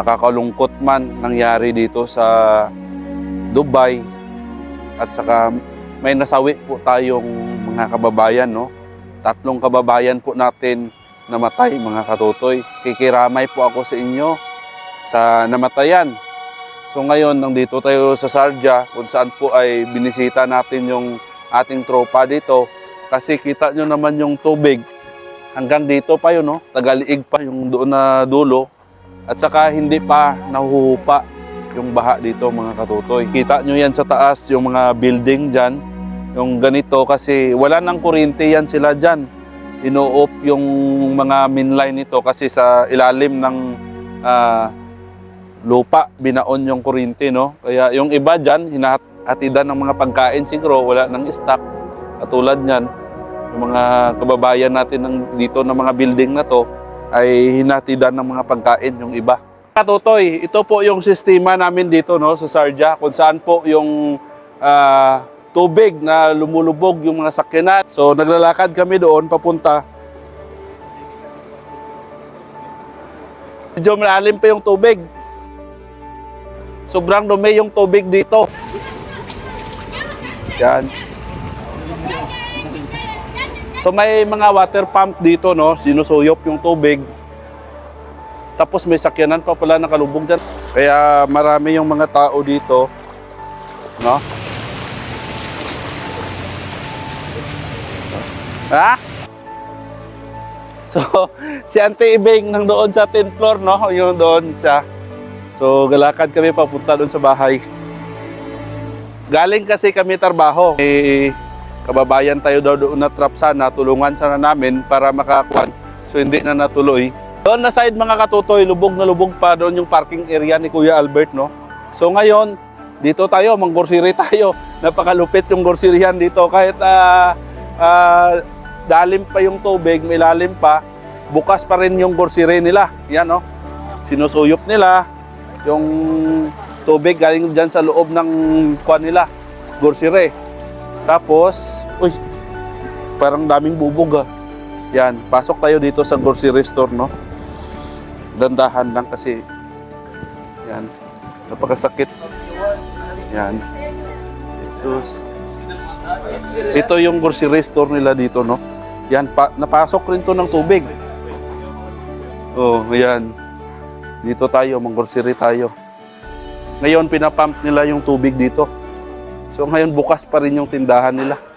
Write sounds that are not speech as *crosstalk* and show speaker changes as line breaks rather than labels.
nakakalungkot man nangyari dito sa Dubai at saka may nasawi po tayong mga kababayan, no? Tatlong kababayan po natin namatay, mga katutoy. Kikiramay po ako sa inyo sa namatayan. So ngayon, nandito tayo sa Sarja, kung saan po ay binisita natin yung ating tropa dito. Kasi kita nyo naman yung tubig. Hanggang dito pa yun, no? Tagaliig pa yung doon na dulo. At saka hindi pa nahuhupa yung baha dito, mga katutoy. Kita nyo yan sa taas, yung mga building dyan. Yung ganito kasi wala nang kuryente yan sila dyan. Ino-off yung mga mainline nito kasi sa ilalim ng ah, lupa, binaon yung kuryente, no? Kaya yung iba dyan, hinahatidan ng mga pagkain siguro, wala nang stock. Katulad niyan, yung mga kababayan natin ng, dito ng mga building na to, ay hinatidan ng mga pagkain yung iba. Katutoy, ito po yung sistema namin dito no, sa Sarja, kung saan po yung ah, tubig na lumulubog yung mga sakyanan. So naglalakad kami doon papunta. Medyo malalim pa yung tubig. Sobrang dumi yung tubig dito. Yan. So may mga water pump dito, no? Sinusuyop yung tubig. Tapos may sakyanan pa pala nakalubog dyan. Kaya marami yung mga tao dito, no? Ha? So, *laughs* si Auntie Ibeng nang doon sa 10th floor, no? Yung doon siya. So, galakad kami papunta doon sa bahay. Galing kasi kami trabaho. Eh, kababayan tayo daw doon na trap sana, tulungan sana namin para makakuan. So, hindi na natuloy. Doon na side mga katutoy, lubog na lubog pa doon yung parking area ni Kuya Albert, no? So, ngayon, dito tayo, manggorsiri tayo. *laughs* Napakalupit yung gorsirihan dito. Kahit ah, ah, dalim pa yung tubig, may lalim pa, bukas pa rin yung gorsiri nila. Yan, no? Sinusuyop nila yung tubig galing dyan sa loob ng kwan nila, gorsire. Tapos, uy, parang daming bubog ah. Yan, pasok tayo dito sa grocery store, no? Dandahan lang kasi, yan, napakasakit. Yan. Jesus. Ito yung grocery store nila dito, no? Yan, pa, napasok rin to ng tubig. Oh, yan. Dito tayo, manggrocery tayo. Ngayon, pinapump nila yung tubig dito. So ngayon, bukas pa rin yung tindahan nila.